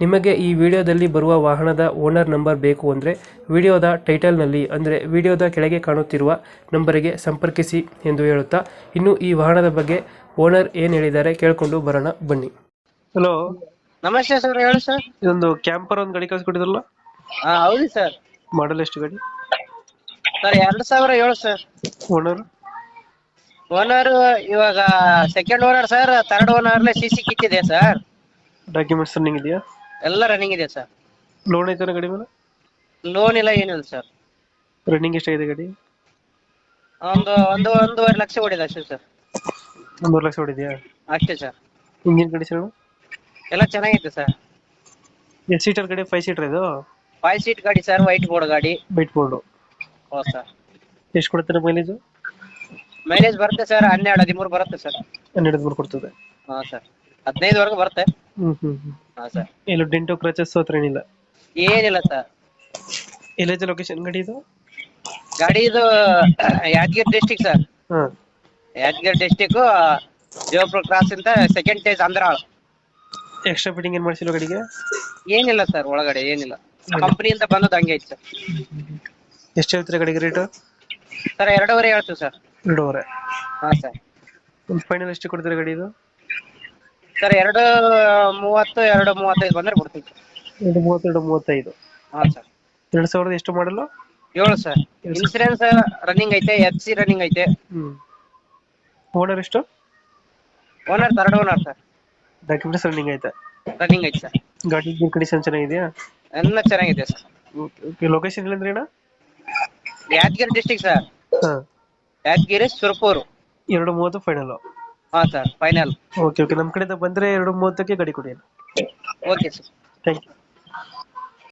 ನಿಮಗೆ ಈ ವಿಡಿಯೋದಲ್ಲಿ ಬರುವ ವಾಹನದ ಓನರ್ ನಂಬರ್ ಬೇಕು ಅಂದರೆ ವಿಡಿಯೋದ ಟೈಟಲ್ನಲ್ಲಿ ಅಂದರೆ ವಿಡಿಯೋದ ಕೆಳಗೆ ಕಾಣುತ್ತಿರುವ ನಂಬರಿಗೆ ಸಂಪರ್ಕಿಸಿ ಎಂದು ಹೇಳುತ್ತಾ ಇನ್ನು ಈ ವಾಹನದ ಬಗ್ಗೆ ಓನರ್ ಏನು ಹೇಳಿದ್ದಾರೆ ಕೇಳಿಕೊಂಡು ಬರೋಣ ಬನ್ನಿ. ಹಲೋ. ನಮಸ್ತೆ ಸರ್ ಹೇಳಿ ಸರ್. ಇದೊಂದು ಕ್ಯಾಂಪರ್ ಒಂದು ಗಾಡಿ ಕಳಿಸ್ಕೊಟ್ಟಿದ್ರಲ್ಲ? ಹಾ ಹೌದು ಸರ್. ಮಾಡಲ್ ಎಷ್ಟು ಗಾಡಿ? ಸರ್ ಎರಡು ಸಾವಿರ ಏಳು ಸರ್. ಓನರ್ ಓನರ್ ಇವಾಗ second owner sir third owner C C ಕಿತ್ತಿದೆ sir. Documents running ಇದೆಯಾ? ಎಲ್ಲ ರನ್ನಿಂಗ್ ಇದೆ ಸರ್ ಲೋನ್ ಐತೆ ಗಾಡಿ ಮೇಲೆ? ಲೋನ್ ಇಲ್ಲ ಏನಿಲ್ಲ ಸರ್ ರನ್ನಿಂಗ್ ಎಷ್ಟಾಗಿದೆ ಗಾಡಿ? ಒಂದು ಒಂದು ಒಂದೂವರೆ ಲಕ್ಷ ಓಡಿದೆ ಅಷ್ಟೇ ಸರ್ ಒಂದೂವರೆ ಲಕ್ಷ ಹೊಡಿದ್ಯಾ ಅಷ್ಟೇ ಸರ್ ಇಂಜಿನ್ ಕಂಡೀಷನ್ ಎಲ್ಲ ಚೆನ್ನಾಗಿದೆ ಸರ್ ಎಷ್ಟು ಸೀಟರ್ ಗಾಡಿ ಫೈವ್ ಸೀಟರ್ ಇದು? ಫೈವ್ ಸೀಟ್ ಗಾಡಿ ಸರ್ ವೈಟ್ ಬೋರ್ಡ್ ಗಾಡಿ. ಬಿಟ್ ಬೋರ್ಡು ಹೌದು ಸರ್ ಎಷ್ಟು ಕೊಡ್ತಾರೆ ಮೈಲೇಜು ಮೈಲೇಜ್ ಬರುತ್ತೆ ಸರ್ ಹನ್ನೆರಡು ಹದಿಮೂರು ಬರುತ್ತೆ ಸರ್ ಹನ್ನೆರಡು ಮೂರು ಕೊಡ್ತದೆ. ಹಾ ಸರ್ ಹದಿನೈದುವರೆಗೂ ಬರುತ್ತೆ. ಹ್ಮ್ ಹ್ಮ್ ಹ್ಮ್. ಹಾ ಸರ್. ಎಲ್ಲೂ ಡೆಂಟೋ ಕ್ರಚಸ್ ಹತ್ರ ಏನಿಲ್ಲ. ಏನಿಲ್ಲ ಸರ್. ಎಲ್ಲೈತೆ ಲೊಕೇಶನ್ ಗಾಡಿ ಇದು? ಗಾಡಿ ಇದು Yadagiri district sir. Hmm Yadagiri district Devapura cross ಅಂತ ಸೆಕೆಂಡ್ ಸ್ಟೇಜ್ ಅಂದ್ರಾಳ್. ಎಕ್ಸ್ಟ್ರಾ ಫಿಟ್ಟಿಂಗ್ ಏನ್ ಮಾಡ್ಸಿಲ್ಲ ಗಾಡಿಗೆ? ಏನಿಲ್ಲ ಸರ್ ಒಳಗಡೆ ಏನಿಲ್ಲ. ಕಂಪನಿ ಕಂಪನಿಯಿಂದ ಬಂದದ್ದು ಹಂಗೆ ಐತೆ ಸರ್ ಎಷ್ಟು ಹೇಳ್ತೀರಾ ಗಾಡಿಗೆ ರೇಟು ಸರ್ ಎರಡೂವರೆ ಹೇಳ್ತೀವಿ ಸರ್. ಎರಡೂವರೆ. ಹಾ ಸರ್. ಒಂದು ಫೈನಲ್ ಎಷ್ಟು ಕೊಡ್ತೀರಾ ಗಾಡಿ ಇದು? ಸರ್ ಎರಡು ಮೂವತ್ತು ಎರಡು ಮೂವತ್ತೈದು ಬಂದ್ರೆ ಕೊಡ್ತೀವಿ ಎರಡು ಮೂವತ್ತೆರಡು ಮೂವತ್ತೈದು. ಹಾಂ ಸರ್. ಎರಡು ಸಾವಿರದ ಎಷ್ಟು ಮಾಡಲು ಏಳು ಸರ್. ಇನ್ಸೂರೆನ್ಸ್ ರನ್ನಿಂಗ್ ಐತೆ ಎಫ್ ಸಿ ರನ್ನಿಂಗ್ ಐತೆ. ಹ್ಮ್. ಓನರ್ ಎಷ್ಟು? Owner third owner sir. Documents running ಐತೆ. ರನ್ನಿಂಗ್ ಐತೆ ಸರ್. ಗಾಡಿ ಕಂಡೀಷನ್ ಚೆನ್ನಾಗಿದೆಯಾ? ಎಲ್ಲ ಚೆನ್ನಾಗಿದೆ ಸರ್. ಓಕೆ ಲೊಕೇಶನ್ ಇಲ್ಲಂದ್ರೆ ಅಣ್ಣ ಯಾದಗಿರಿ ಡಿಸ್ಟಿಕ್ ಸರ್. ಹಾ. ಯಾದಗಿರಿ ಸುರಪೂರು. ಎರಡು ಮೂವತ್ತು ಫೈನಲ್ ಹಾ ಸರ್ ಫೈನಲ್ ಓಕೆ ಓಕೆ ನಮ್ಮ ಕಡೆಯಿಂದ ಬಂದ್ರೆ ಎರಡು ಮೂವತ್ತಕ್ಕೆ ಗಡಿ ಕೊಡಿ ಓಕೆ ಸರ್ ಥ್ಯಾಂಕ್ ಯು